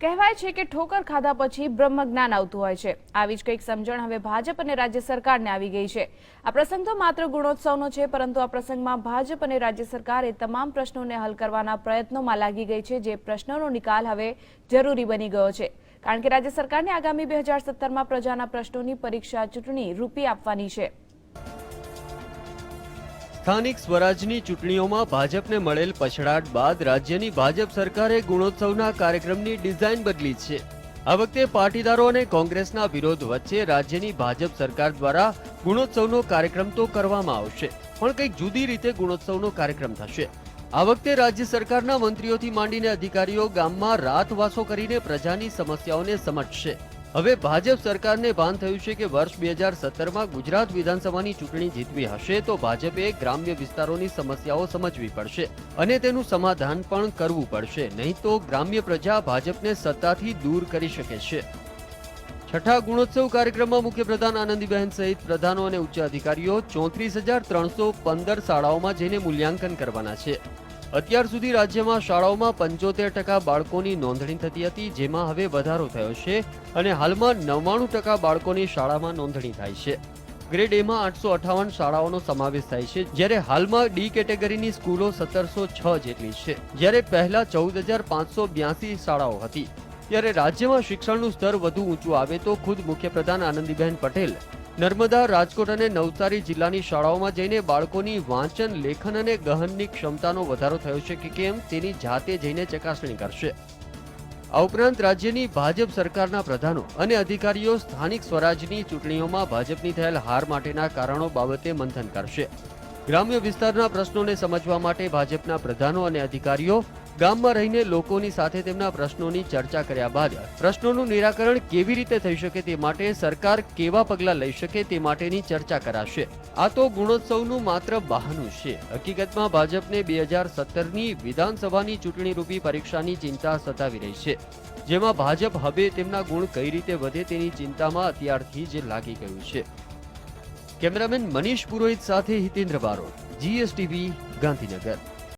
કહેવાય છે કે ઠોકર ખાધા પછી બ્રહ્મ જ્ઞાન આવતું હોય છે. આવી જ કંઈક સમજણ હવે ભાજપ અને રાજ્ય સરકારને આવી ગઈ છે. આ પ્રસંગ તો માત્ર ગુણોત્સવનો છે, પરંતુ આ પ્રસંગમાં ભાજપ અને રાજ્ય સરકારે તમામ પ્રશ્નોને હલ કરવાના પ્રયત્નોમાં લાગી ગઈ છે, જે પ્રશ્નોનો નિકાલ હવે જરૂરી બની ગયો છે. કારણ કે રાજ્ય સરકારને આગામી બે હજાર સત્તરમાં પ્રજાના પ્રશ્નોની પરીક્ષા ચૂંટણી રૂપી આપવાની છે. સ્થાનિક સ્વરાજની ચૂંટણીઓમાં ભાજપને મળેલ પછડાટ બાદ રાજ્યની ભાજપ સરકારે ગુણોત્સવના કાર્યક્રમની ડિઝાઇન બદલી છે. આ વખતે પાટીદારો અને કોંગ્રેસના વિરોધ વચ્ચે રાજ્યની ભાજપ સરકાર દ્વારા ગુણોત્સવનો કાર્યક્રમ તો કરવામાં આવશે, પણ કંઈક જુદી રીતે ગુણોત્સવનો કાર્યક્રમ થશે. આ વખતે રાજ્ય સરકારના મંત્રીઓથી માંડીને અધિકારીઓ ગામમાં રાતવાસો કરીને પ્રજાની સમસ્યાઓને સમજશે. હવે ભાજપ સરકારને ભાન થયું છે કે વર્ષ બે હજાર સત્તરમાં ગુજરાત વિધાનસભાની ચૂંટણી જીતવી હશે તો ભાજપે ગ્રામ્ય વિસ્તારોની સમસ્યાઓ સમજવી પડશે અને તેનું સમાધાન પણ કરવું પડશે. નહીં તો ગ્રામ્ય પ્રજા ભાજપને સત્તાથી દૂર કરી શકે છે. છઠ્ઠા ગુણોત્સવ કાર્યક્રમમાં મુખ્યપ્રધાન આનંદીબહેન સહિત પ્રધાનો અને ઉચ્ચ અધિકારીઓ ચોત્રીસ હજાર ત્રણસો પંદર શાળાઓમાં જઈને મૂલ્યાંકન કરવાના છે. અત્યાર સુધી રાજ્યમાં શાળાઓમાં પંચોતેર ટકા બાળકોની નોંધણી થતી હતી, જેમાં હવે વધારો થયો છે અને હાલમાં નવ્વાણું ટકા બાળકોની શાળામાં નોંધણી થાય છે. ગ્રેડ એમાં આઠસો અઠાવન શાળાઓનો સમાવેશ થાય છે, જ્યારે હાલમાં ડી કેટેગરીની સ્કૂલો સત્તરસો છ જેટલી છે. જ્યારે પહેલા ચૌદ હજાર પાંચસો બ્યાસી શાળાઓ હતી. ત્યારે રાજ્યમાં શિક્ષણનું સ્તર વધુ ઊંચું આવે તો ખુદ મુખ્યપ્રધાન આનંદીબહેન પટેલ નર્મદા, રાજકોટ અને નવસારી જિલ્લાની શાળાઓમાં જઈને બાળકોની વાંચન, લેખન અને ગહનની ક્ષમતાનો વધારો થયો છે કે કેમ તેની જાતે જઈને ચકાસણી કરશે. આ ઉપરાંત રાજ્યની ભાજપ સરકારના પ્રધાનો અને અધિકારીઓ સ્થાનિક સ્વરાજની ચૂંટણીઓમાં ભાજપની થયેલ હાર માટેના કારણો બાબતે મંથન કરશે. ગ્રામ્ય વિસ્તારના પ્રશ્નોને સમજવા માટે ભાજપના પ્રધાનો અને અધિકારીઓ ગામમાં રહીને લોકોની સાથે તેમના પ્રશ્નોની ચર્ચા કર્યા બાદ પ્રશ્નોનું નિરાકરણ કેવી રીતે થઈ શકે તે માટે સરકાર કેવા પગલાં લઈ શકે તે માટેની ચર્ચા કરાશે. આ તો ગુણોત્સવનું માત્ર બહાનું છે. હકીકતમાં ભાજપને બે હજાર સત્તરની વિધાનસભાની ચૂંટણીરૂપી પરીક્ષાની ચિંતા સતાવી રહી છે. જેમાં ભાજપ હવે તેમના ગુણ કઈ રીતે વધે તેની ચિંતામાં અત્યારથી જ લાગી ગયું છે. કેમેરામેન મનીષ પુરોહિત સાથે હિતેન્દ્ર બારોટ, જીએસટીવી, ગાંધીનગર.